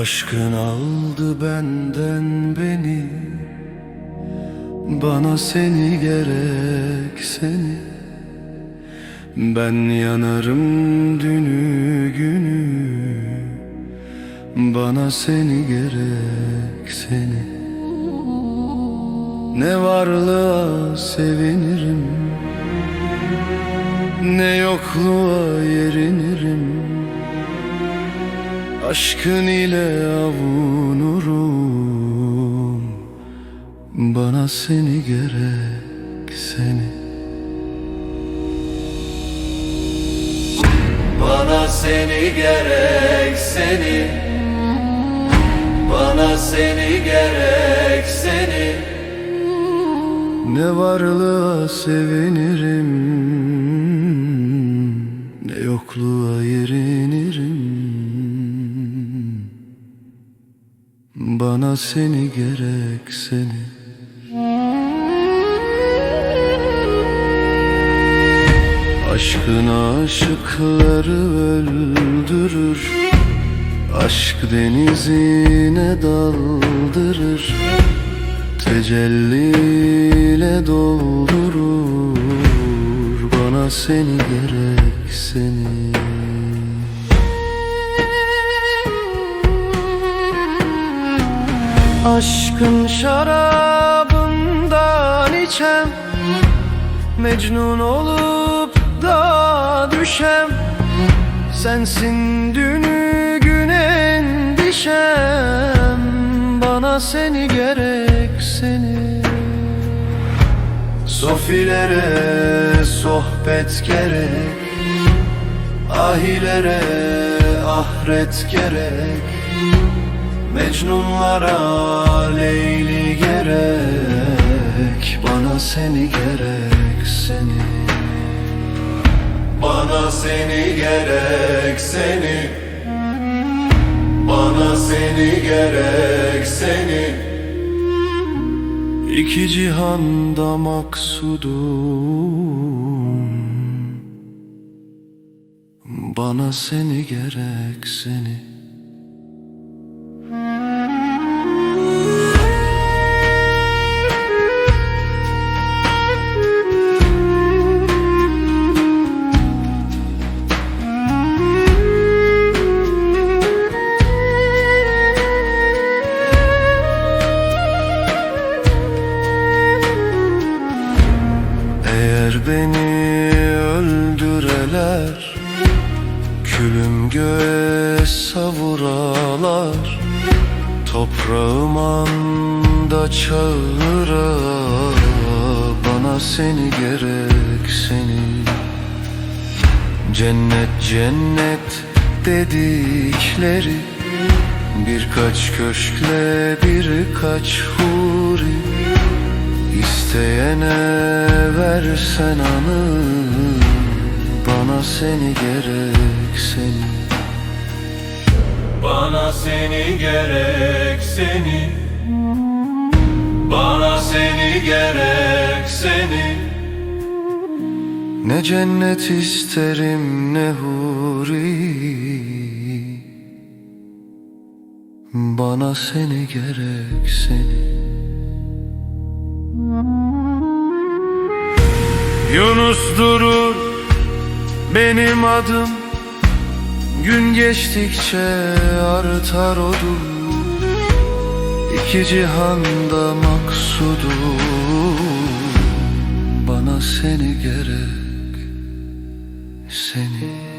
Aşkın aldı benden beni. Bana seni gerek seni. Ben yanarım dünü günü. Bana seni gerek seni. Ne varlığa sevinirim Ne yokluğa yerinirim Aşkın ile avunurum. Bana seni gerek seni. Bana seni gerek seni. Bana seni gerek seni. Ne varlığa sevinirim Ne yokluğa yerinirim Bana seni gerek seni. Aşkın aşıkları öldürür. Aşk denizine daldırır. Tecelliyle doldurur. Bana seni gerek seni Aşkın şarabından içem Mecnun olup da düşem. Sensin dünü gün endişem Bana seni gerek seni. Sofilere sohbet gerek Ahilere ahret gerek Mecnunlara Leyli gerek Bana seni gerek seni. Bana seni gerek seni. Bana seni gerek seni. İki cihanda maksudum. Bana seni gerek seni beni öldüreler. Külüm göğe savuralar. Toprağım anda çağıra Bana seni gerek seni. Cennet cennet dedikleri Birkaç köşkle birkaç huri İsteyene versen anı Bana seni gerek seni. Bana seni gerek seni. Bana seni gerek seni. Ne cennet isterim ne huri. Bana seni gerek seni Yunus durur benim adım. Gün geçtikçe artar odum İki cihanda maksudum Bana seni gerek Seni